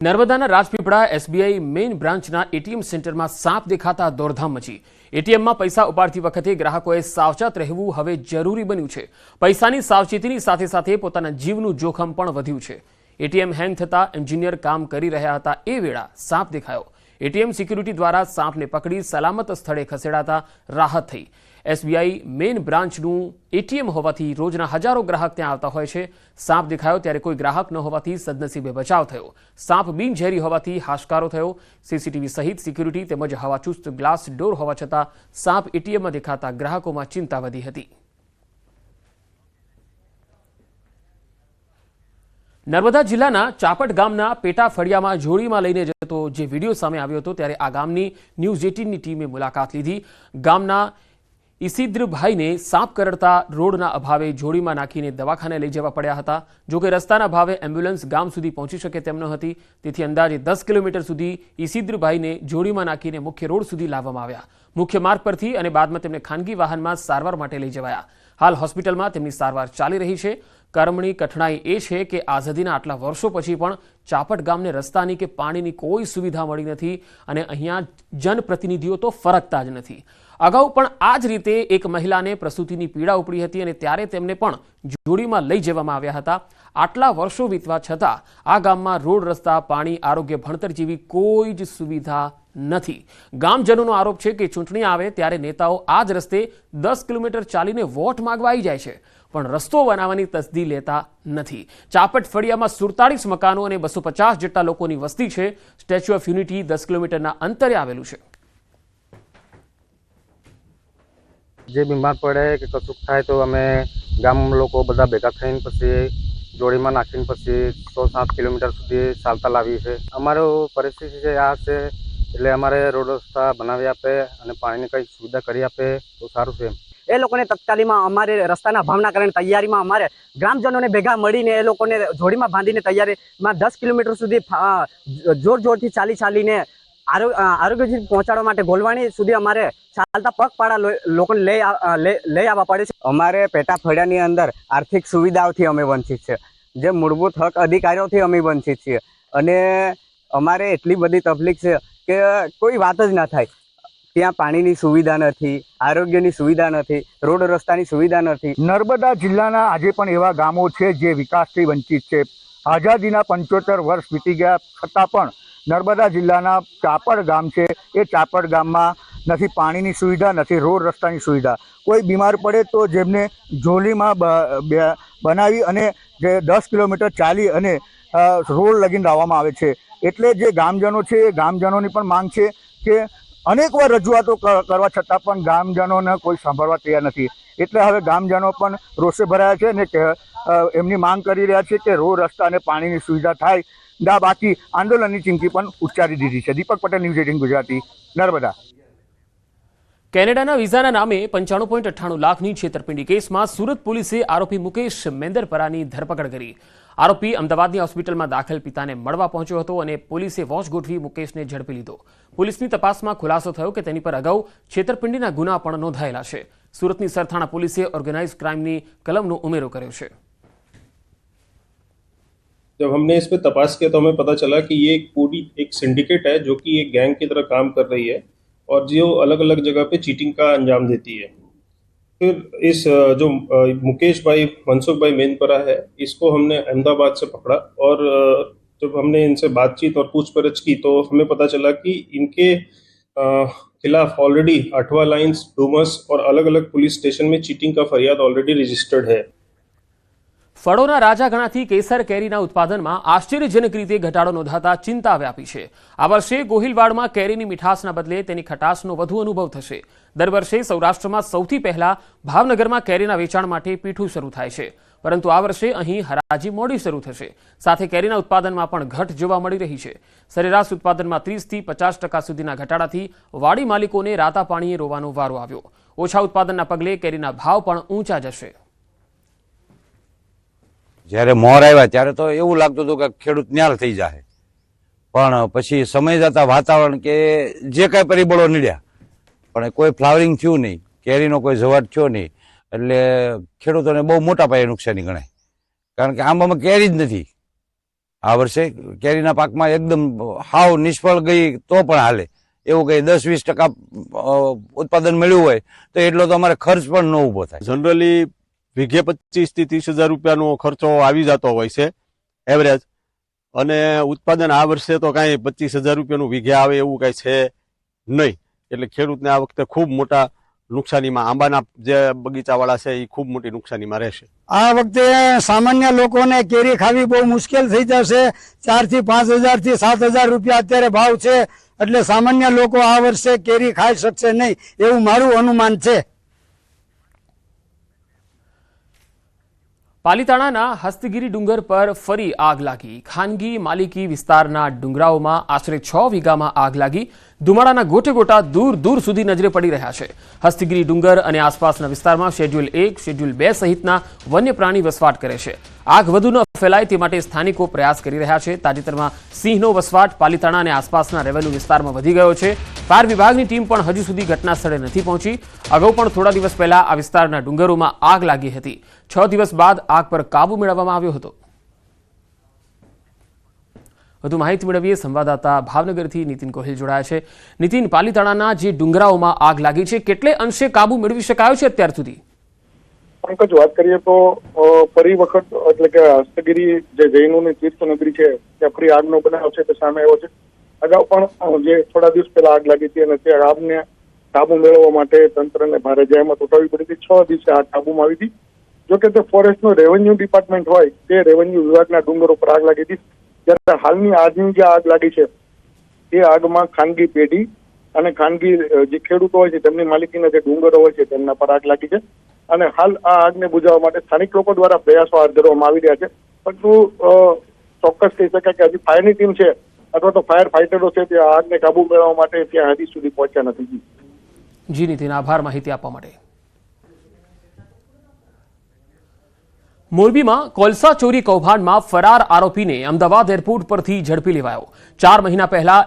નર્મદાના Rajpipla SBI main બ્રાન્ચના ATM સેન્ટરમાં સાપ દેખાતા દોડધામ મચી. એટીએમમાં પૈસા ઉપાડતી વખતે ગ્રાહકોએ સાવચેત રહેવું હવે જરૂરી બન્યું છે. પૈસાની સાવચેતીની સાથે સાથે પોતાના જીવનું જોખમ પણ વધ્યું છે. એટીએમ હેંગ થતા એન્જિનિયર કામ કરી રહ્યા હતા એ વેળા સાપ દેખાયો. એટીએમ સિક્યુરિટી દ્વારા સાપને પકડી સલામત સ્થળે ખસેડાતા રાહત થઈ. એસબીઆઈ મેઇન બ્રાન્ચનું એટીએમ હોવાથી રોજના હજારો ગ્રાહક ત્યાં આવતા હોય છે. સાપ દેખાયો ત્યારે કોઈ ગ્રાહક ન હોવાથી સદનસીબે બચાવ થયો. સાપ બિનઝેરી હોવાથી હાશકારો થયો. સીસીટીવી સહિત સિક્યુરિટી તેમજ હવાચુસ્ત ગ્લાસ ડોર હોવા છતાં સાપ એટીએમમાં દેખાતા ગ્રાહકોમાં ચિંતા વધી હતી. નર્મદા જિલ્લાના ચાપટ ગામના પેટા ફળિયામાં જોડીમાં લઈને જતો જે વીડિયો સામે આવ્યો હતો, ત્યારે આ ગામની ન્યૂઝ એટીનની ટીમે મુલાકાત લીધી. ગામના ઈસિદ્રભાઈને સાપ કરડતા રોડના અભાવે જોડીમાં નાખીને દવાખાને લઈ જવા પડ્યા હતા. જો કે રસ્તાના ભાવે એમ્બ્યુલન્સ ગામ સુધી પહોંચી શકે તેમ ન હતી. તેથી અંદાજે દસ કિલોમીટર સુધી ઈસિદ્રભાઈને જોડીમાં નાખીને મુખ્ય રોડ સુધી લાવવામાં આવ્યા. મુખ્ય માર્ગ પરથી અને બાદમાં તેમને ખાનગી વાહનમાં સારવાર માટે લઈ જવાયા. હાલ હોસ્પિટલમાં તેમની સારવાર ચાલી રહી છે. કર્મણી કઠણાઈ એ છે કે આઝાદીના આટલા વર્ષો પછી પણ ચાપટ ગામને રસ્તાની કે પાણીની કોઈ સુવિધા મળી નથી અને અહીંયા જનપ્રતિનિધિઓ તો ફરકતા જ નથી. અગાઉ પણ આ જ રીતે એક મહિલાને પ્રસૂતિની પીડા ઉપડી હતી અને ત્યારે તેમને પણ જોડીમાં લઈ જવામાં આવ્યા હતા. આટલા વર્ષો વીતવા છતાં આ ગામમાં રોડ, રસ્તા, પાણી, આરોગ્ય, ભણતર જેવી કોઈ જ સુવિધા નથી. ગામજનોનો આરોપ છે કે ચૂંટણી આવે ત્યારે નેતાઓ આ જ રસ્તે દસ કિલોમીટર ચાલીને વોટ માંગવા જાય છે, પણ રસ્તો બનાવવાની તસદી લેતા નથી. ચાપટ ફળિયામાં સુડતાળીસ મકાનો અને બસો પચાસ જેટલા લોકોની વસ્તી છે. સ્ટેચ્યુ ઓફ યુનિટી દસ કિલોમીટરના અંતરે આવેલું છે. જે બીમાર પડે કે કશુંક થાય તો અમે ગામ લોકો બધા ભેગા થઈને પછી જોડીમાં નાખીને પછી સો સાત કિલોમીટર સુધી ચાલતા લાવીએ છીએ. અમારો પરિસ્થિતિ છે આ છે, એટલે અમારે રોડ રસ્તા બનાવી આપે અને પાણીની કંઈક સુવિધા કરી આપે તો સારું છે એ લોકોને તત્કાલીમાં અમારે રસ્તાના ભાવના કારણે તૈયારીમાં અમારે ગ્રામજનોને ભેગા મળીને એ લોકોને જોડીમાં બાંધીને તૈયારીમાં દસ કિલોમીટર સુધી જોર જોરથી ચાલી ચાલીને આરોગ્ય સુધી પહોંચાડવા માટે ગોલવાણી સુધી અમારે ચાલતા પગપાળા લો- લોકોને લઈ લઈ લઈ આવવા પડે છે. અમારે પેટા ફળિયાની અંદર આર્થિક સુવિધાઓથી અમે વંચિત છે જે મૂળભૂત હક અધિકારીઓથી અમે વંચિત છીએ. અને અમારે એટલી બધી તકલીફ છે કે કોઈ વાત જ ના થાય. ત્યાં પાણીની સુવિધા નથી આરોગ્યની સુવિધા નથી રોડ રસ્તાની સુવિધા નથી. નર્મદા જિલ્લાના આજે પણ એવા ગામો છે જે વિકાસથી વંચિત છે. આઝાદીના પંચોતેર વર્ષ વીતી ગયા છતાં પણ નર્મદા જિલ્લાના ચાપડ ગામ છે. એ ચાપડ ગામમાં નથી પાણીની સુવિધા, નથી રોડ રસ્તાની સુવિધા. કોઈ બીમાર પડે તો જેમને ઝોલીમાં બનાવી અને જે દસ કિલોમીટર ચાલી અને રોડ લગીને લાવવામાં આવે છે. એટલે જે ગામજનો છે, એ ગામજનોની પણ માંગ છે કે અનેકવાર રજૂઆતો કરવા છતાં પણ ગામજનોને કોઈ સાંભળવા તૈયાર નથી. એટલે હવે ગામજનો પણ રોષે ભરાયા છે અને એમની માંગ કરી રહ્યા છે કે રોડ રસ્તા અને પાણીની સુવિધા થાય. દા બાકી આંદોલનની ચીમકી પણ ઉચ્ચારી દીધી છે. Deepak Patel news eighteen Gujarati, Narmada. કેનેડાના વિઝાના નામે પંચાણું પોઈન્ટ અઠ્ઠાણું લાખની છેતરપિંડી કેસમાં સુરત પોલીસે આરોપી મુકેશ મેંદરપરાની ધરપકડ કરી. આરોપી અમદાવાદની હોસ્પિટલમાં દાખલ પિતાને મળવા પહોંચ્યો હતો અને પોલીસે વોચ ગોઠવી મુકેશને ઝડપી લીધો. પોલીસની તપાસમાં ખુલાસો થયો કે તેની પર અગાઉ છેતરપિંડીના ગુના પણ નોંધાયેલા છે. સુરતની સરથાણા પોલીસે ઓર્ગેનાઇઝ ક્રાઇમની કલમનો ઉમેરો કર્યો છે. जब हमने इस पर तपास किया तो हमें पता चला कि ये एक पूरी एक सिंडिकेट है जो कि एक गैंग की तरह काम कर रही है और जो अलग अलग जगह पे चीटिंग का अंजाम देती है। फिर इस जो मुकेश भाई, मनसुख भाई मेनपरा है, इसको हमने अहमदाबाद से पकड़ा और जब हमने इनसे बातचीत और पूछपरछ की तो हमें पता चला कि इनके खिलाफ ऑलरेडी अठवा लाइन्स डूमस और अलग अलग पुलिस स्टेशन में चीटिंग का फरियाद ऑलरेडी रजिस्टर्ड है। ફળોના રાજા ગણાતી કેસર કેરીના ઉત્પાદનમાં આશ્ચર્યજનક રીતે ઘટાડો નોંધાતા ચિંતા વ્યાપી છે. આ વર્ષે ગોહિલવાડમાં કેરીની મીઠાશના બદલે તેની ખટાશનો વધુ અનુભવ થશે. દર વર્ષે સૌરાષ્ટ્રમાં સૌથી પહેલા ભાવનગરમાં કેરીના વેચાણ માટે પીઠું શરૂ થાય છે. પરંતુ આ વર્ષે અહીં હરાજી મોડી શરૂ થશે. સાથે કેરીના ઉત્પાદનમાં પણ ઘટ જોવા મળી રહી છે. સરેરાશ ઉત્પાદનમાં ત્રીસથી પચાસ ટકા સુધીના ઘટાડાથી વાડી માલિકોને રાતા પાણીએ રોવાનો વારો આવ્યો. ઓછા ઉત્પાદનના પગલે કેરીના ભાવ પણ ઊંચા જશે. જ્યારે મોર આવ્યા, ત્યારે તો એવું લાગતું હતું કે ખેડૂત ન્યાર થઈ જાય પણ પછી સમય જતા વાતાવરણ કે જે કાંઈ પરિબળો નીડ્યા, પણ કોઈ ફ્લાવરિંગ થયું નહીં, કેરીનો કોઈ જવાટ થયો નહીં, એટલે ખેડૂતોને બહુ મોટા પાયે નુકસાની ગણાય. કારણ કે આંબામાં કેરી જ નથી. આ વર્ષે કેરીના પાકમાં એકદમ હાવ નિષ્ફળ ગઈ તો પણ હાલે. એવું કંઈ દસ, વીસ ટકા ઉત્પાદન મળ્યું હોય, તો એટલો તો અમારે ખર્ચ પણ ન ઊભો થાય. જનરલી વીઘે પચીસથી ત્રીસ હજાર રૂપિયાનો ખર્ચો આવી જતો હોય છે એવરેજ અને ઉત્પાદન આ વર્ષે તો કાંઈ પચીસ હજાર રૂપિયાનું વીઘે આવે એવું કાંઈ છે નહીં. એટલે ખેડૂતને આ વખતે ખૂબ મોટા નુકસાનીમાં, આંબાના જે બગીચાવાળા છે એ ખૂબ મોટી નુકસાનીમાં રહેશે. આ વખતે સામાન્ય લોકોને કેરી ખાવી બહુ મુશ્કેલ થઈ જશે. ચારથી પાંચ હજારથી સાત હજાર રૂપિયા અત્યારે ભાવ છે. એટલે સામાન્ય લોકો આ વર્ષે કેરી ખાઈ શકશે નહીં એવું મારું અનુમાન છે. પાલીતાણાના હસ્તગીરી ડુંગર પર ફરી આગ લાગી. ખાનગી માલિકી વિસ્તારના ડુંગરાઓમાં આશરે છ વીઘામાં આગ લાગી. ધુમાડાના ગોટે ગોટા દૂર દૂર સુધી નજરે પડી રહ્યા છે. હસ્તગીરી ડુંગર અને આસપાસના વિસ્તારમાં શેડ્યુલ એક શેડ્યુલ બે સહિતના વન્ય પ્રાણી વસવાટ કરે છે. આગ વધુ ન ફેલાય તે માટે સ્થાનિકો પ્રયાસ કરી રહ્યા છે. તાજેતરમાં સિંહનો વસવાટ પાલીતાણા અને આસપાસના રેવન્યુ વિસ્તારમાં વધી ગયો છે. ફાયર વિભાગની ટીમ પણ હજુ સુધી ઘટના સ્થળે નથી પહોંચી. અગાઉ પણ થોડા દિવસ પહેલા આ વિસ્તારના ડુંગરોમાં આગ લાગી હતી. છ દિવસ બાદ આગ પર કાબુ મેળવવામાં આવ્યો હતો. વધુ માહિતી મેળવીએ સંવાદદાતા ભાવનગરથી નીતિન ગોહિલ જોડાયા છે. નીતિન, પાલીતાણાના જે ડુંગરાઓમાં આગ લાગી છે, કેટલે અંશે કાબુ મેળવી શકાયો છે અત્યાર સુધી? પંકજ, વાત કરીએ તો ફરી વખત એટલે કે હસ્તગીરી જે જૈનોની તીર્થનગરી છે, ત્યાં ફરી આગનો બનાવ છે તે સામે આવ્યો છે. અગાઉ પણ જે થોડા દિવસ પહેલા આગ લાગી હતી અને તે આગને કાબુ મેળવવા માટે તંત્રને ભારે જહેમત ઉઠાવવી પડી હતી. છ દિવસે આગ કાબુમાં આવી હતી. જો કે તે ફોરેસ્ટનો રેવન્યુ ડિપાર્ટમેન્ટ હોય, તે રેવન્યુ વિભાગના ડુંગરો પર આગ લાગી હતી. જ્યારે હાલની આજની જે આગ લાગી છે, તે આગમાં ખાનગી પેઢી અને ખાનગી જે ખેડૂતો હોય છે, તેમની માલિકીના જે ડુંગરો હોય છે, તેમના પર આગ લાગી છે. અને હાલ આ આગને બુજાવવા માટે સ્થાનિક લોકો દ્વારા પ્રયાસો હાથ ધરવામાં આવી રહ્યા છે. પરંતુ ચોક્કસ કહી શકાય કે હજી ફાયરની ટીમ છે, અથવા તો ફાયર ફાઈટરો છે, તે આગને કાબુ મેળવવા માટે ત્યાં હજી સુધી પહોંચ્યા નથી. જી નીતિન, આભાર માહિતી આપવા માટે. મોરબીમાં કોલસા ચોરી કૌભાંડમાં ફરાર આરોપીને અમદાવાદ એરપોર્ટ પરથી ઝડપી લેવાયો. ચાર મહિના પહેલા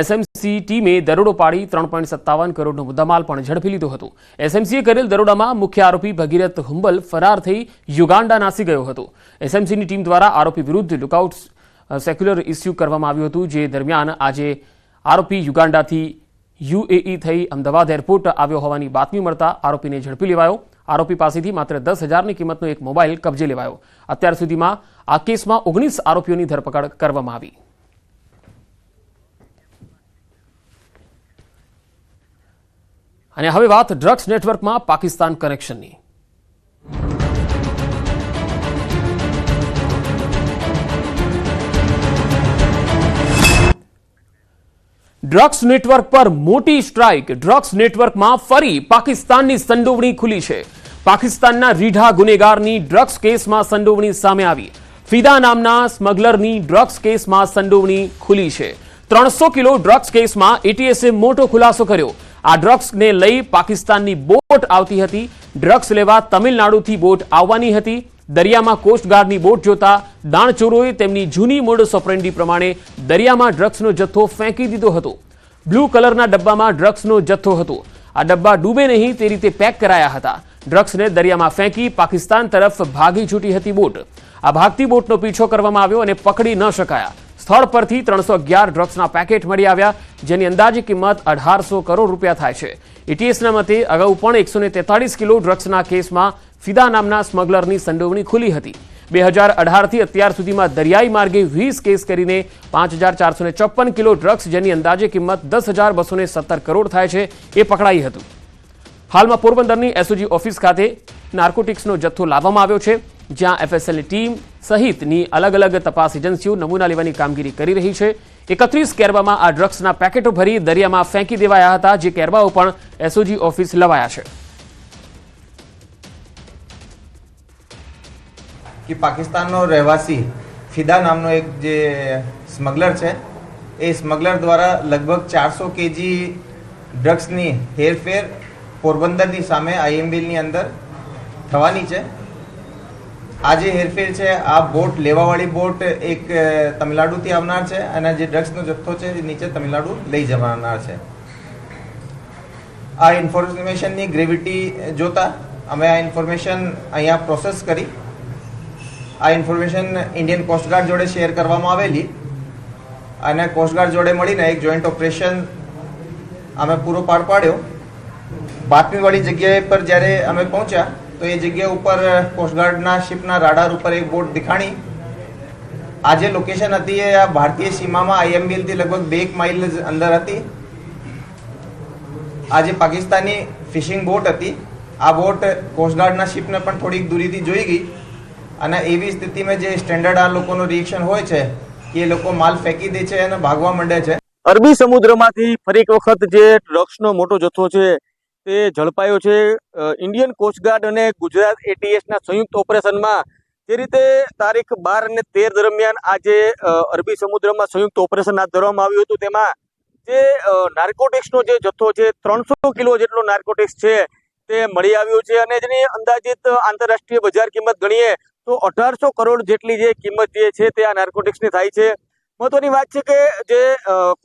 એસએમસી ટીમે દરોડો પાડી ત્રણ પોઈન્ટ સત્તાવન કરોડનો મુદ્દામાલ પણ ઝડપી લીધો હતો. એસએમસીએ કરેલ દરોડામાં મુખ્ય આરોપી ભગીરથ હુંબલ ફરાર થઈ યુગાન્ડા નાસી ગયો હતો. એસએમસીની ટીમ દ્વારા આરોપી વિરુદ્ધ લુકઆઉટ સેક્યુલર ઇસ્યુ કરવામાં આવ્યું હતું, જે દરમિયાન આજે આરોપી યુગાન્ડાથી યુએઈ થઈ અમદાવાદ એરપોર્ટ આવ્યો હોવાની બાતમી મળતા આરોપીને ઝડપી લેવાયો. આરોપી પાસેથી માત્ર દસ હજારની કિંમતનો એક મોબાઈલ કબજે લેવાયો. અત્યાર સુધીમાં આ કેસમાં ઓગણીસ આરોપીઓની ધરપકડ કરવામાં આવી. અને હવે વાત ડ્રગ્સ નેટવર્કમાં પાકિસ્તાન કનેક્શનની. ડ્રગ્સ નેટવર્ક પર મોટી સ્ટ્રાઇક. ડ્રગ્સ નેટવર્કમાં ફરી પાકિસ્તાનની સંડોવણી ખુલી છે. પાકિસ્તાનના રીઢા ગુનેગારની ડ્રગ્સ કેસમાં સંડોવણી સામે આવી. ફિદા નામના સ્મગલરની ડ્રગ્સ કેસમાં સંડોવણી ખુલી છે. ત્રણસો કિલો ડ્રગ્સ કેસમાં એટીએસે મોટો ખુલાસો કર્યો. આ ડ્રગ્સને લઈ પાકિસ્તાનની બોટ આવતી હતી. ડ્રગ્સ લેવા તમિલનાડુથી બોટ આવવાની હતી. દરિયામાં કોસ્ટગાર્ડની બોટ જોતા દાણચોરોએ તેમની જૂની મોડસ ઓપરેન્ડી પ્રમાણે દરિયામાં ડ્રગ્સનો જથ્થો ફેંકી દીધો હતો. બ્લુ કલરના ડબ્બામાં ડ્રગ્સનો જથ્થો હતો. આ ડબ્બા ડૂબે નહીં તે રીતે પેક કરાયા હતા. ડ્રગ્સને દરિયામાં ફેંકી પાકિસ્તાન તરફ ભાગી છૂટી હતી બોટ. આ ભાગતી બોટનો પીછો કરવામાં આવ્યો અને પકડી ન શકાયા. સ્થળ પરથી ત્રણસો અગિયાર ડ્રગ્સના પેકેટ મળી આવ્યા, જેની અંદાજે કિંમત અઢારસો કરોડ રૂપિયા થાય છે. એટીએસના મતે, અગાઉ પણ એકસો તેતાળીસ કિલો ડ્રગ્સના કેસમાં ફિદા નામના સ્મગલરની સંડોવણી ખુલી હતી. બે હજાર અઢારથી અત્યાર સુધીમાં દરિયાઈ માર્ગે વીસ કેસ કરીને પાંચ હજાર ચારસો ચોપન કિલો ડ્રગ્સ, જેની અંદાજે કિંમત દસ હજાર બસો સત્તર કરોડ થાય છે, એ પકડાઈ હતું. હાલમાં પોરબંદરની એસઓજી ઓફિસ ખાતે નાર્કોટિક્સનો જથ્થો લાવવામાં આવ્યો છે, જ્યાં એફએસએલની ટીમ સહિતની અલગ અલગ તપાસ એજન્સીઓ નમૂના લેવાની કામગીરી કરી રહી છે. એકત્રીસ કેરબામાં આ ડ્રગ્સના પેકેટો ભરી દરિયામાં ફેંકી દેવાયા હતા, જે કેરબાઓ પણ એસઓજી ઓફિસ લવાયા છે. કે પાકિસ્તાનનો રહેવાસી ફિદા નામનો એક જે સ્મગલર છે, એ સ્મગલર દ્વારા લગભગ ચારસો કેજી ડ્રગ્સની હેરફેર પોરબંદરની સામે આઈએમબીલની અંદર થવાની છે. આ જે હેરફેર છે, આ બોટ, લેવાવાળી બોટ એક તમિલનાડુથી આવનાર છે અને જે ડ્રગ્સનો જથ્થો છે, એ નીચે તમિલનાડુ લઈ જવાનાર છે. આ ઇન્ફોર્મેશનની ગ્રેવિટી જોતા અમે આ ઇન્ફોર્મેશન અહીંયા પ્રોસેસ કરી. આ ઇન્ફોર્મેશન ઇન્ડિયન કોસ્ટગાર્ડ જોડે શેર કરવામાં આવેલી અને કોસ્ટગાર્ડ જોડે મળીને એક જોઈન્ટ ઓપરેશન અમે પૂરો પાડ પાડ્યો. બાતમીવાળી જગ્યાએ પર જ્યારે અમે પહોંચ્યા, તો એ જગ્યા ઉપર કોસ્ટગાર્ડના શિપના રાડાર ઉપર એક બોટ દેખાણી. આ જે લોકેશન હતી એ આ ભારતીય સીમામાં આઈએમબીએલથી લગભગ બે એક માઇલ અંદર હતી. આ જે પાકિસ્તાની ફિશિંગ બોટ હતી. આ બોટ કોસ્ટગાર્ડના શિપને પણ થોડીક દૂરીથી જોઈ ગઈ. અને એવી સ્થિતિમાં જે સ્ટેન્ડર્ડ આ લોકોનું રિએક્શન હોય છે, કે એ લોકો માલ ફેંકી દે છે અને ભાગવા માંડે છે. અરબી સમુદ્રમાંથી ફરી એક વખત જે ડ્રગ્સનો મોટો જથ્થો છે તે ઝડપાયો છે. ઇન્ડિયન કોસ્ટગાર્ડ અને ગુજરાત એટીએસના સંયુક્ત ઓપરેશનમાં જે રીતે તારીખ બાર અને તેર દરમિયાન આજે અરબી સમુદ્રમાં સંયુક્ત ઓપરેશન હાથ ધરવામાં આવ્યું હતું. તેમાં જે નાર્કોટિક્સનો જે જથ્થો છે, ત્રણસો કિલો જેટલો નાર્કોટિક્સ છે તે મળી આવ્યો છે અને જેની અંદાજિત આંતરરાષ્ટ્રીય બજાર કિંમત ગણીએ તો અઢારસો કરોડ જેટલી જે કિંમત જે છે તે આ નાર્કોટિક્સની થાય છે. મહત્વની વાત છે કે જે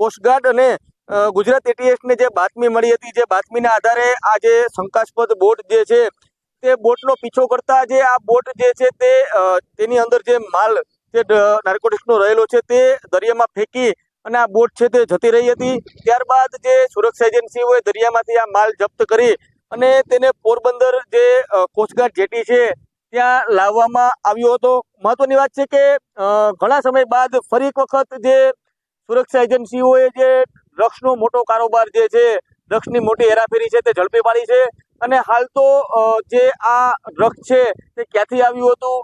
કોસ્ટગાર્ડ અને ગુજરાત એટીએસને જે બાતમી મળી હતી, જે બાતમીના આધારે આ જે શંકાસ્પદ બોટ જે છે, તે બોટનો પીછો કરતા જે આ બોટ જે છે તે તેની અંદર જે માલ, જે નાર્કોટિક્સનો રહેલો છે તે દરિયામાં ફેંકી અને આ બોટ છે તે જતી રહી હતી. ત્યારબાદ જે સુરક્ષા એજન્સીઓએ દરિયામાંથી આ માલ જપ્ત કરી અને તેને પોરબંદર જે કોસ્ટગાર્ડ જેટી છે ત્યાં લાવવામાં આવ્યો હતો. મહત્વની વાત છે કે ઘણા સમય બાદ ફરી એક વખત જે સુરક્ષા એજન્સીઓએ જે ડ્રગ્સનો મોટો કારોબાર જે છે, ડ્રગ્સની મોટી હેરાફેરી છે તે ઝડપી પાડી છે. અને હાલ તો જે આ ડ્રગ્સ છે તે ક્યાંથી આવ્યું હતું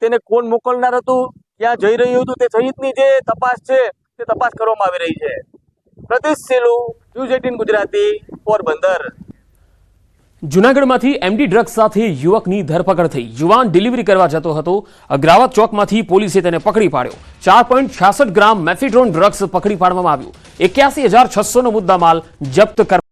તેને કોણ મોકલનાર હતું, ક્યાં જઈ રહ્યું હતું તે સહિતની જે તપાસ છે તે તપાસ કરવામાં આવી રહી છે. Pratish Selu, news eighteen Gujarati, Porbandar. જુનાગઢમાંથી MD drugs સાથે યુવકની ધરપકડ થઈ. યુવાન ડિલિવરી કરવા જતો હતો. અગ્રાવત ચોકમાંથી પોલીસે તેને પકડી પાડ્યો. ચાર પોઈન્ટ છાસઠ ગ્રામ મેફિડ્રોન ડ્રગ્સ પકડી પાડવામાં આવ્યું. એક્યાસી હજાર છસોનો મુદ્દામાલ જપ્ત કરવામાં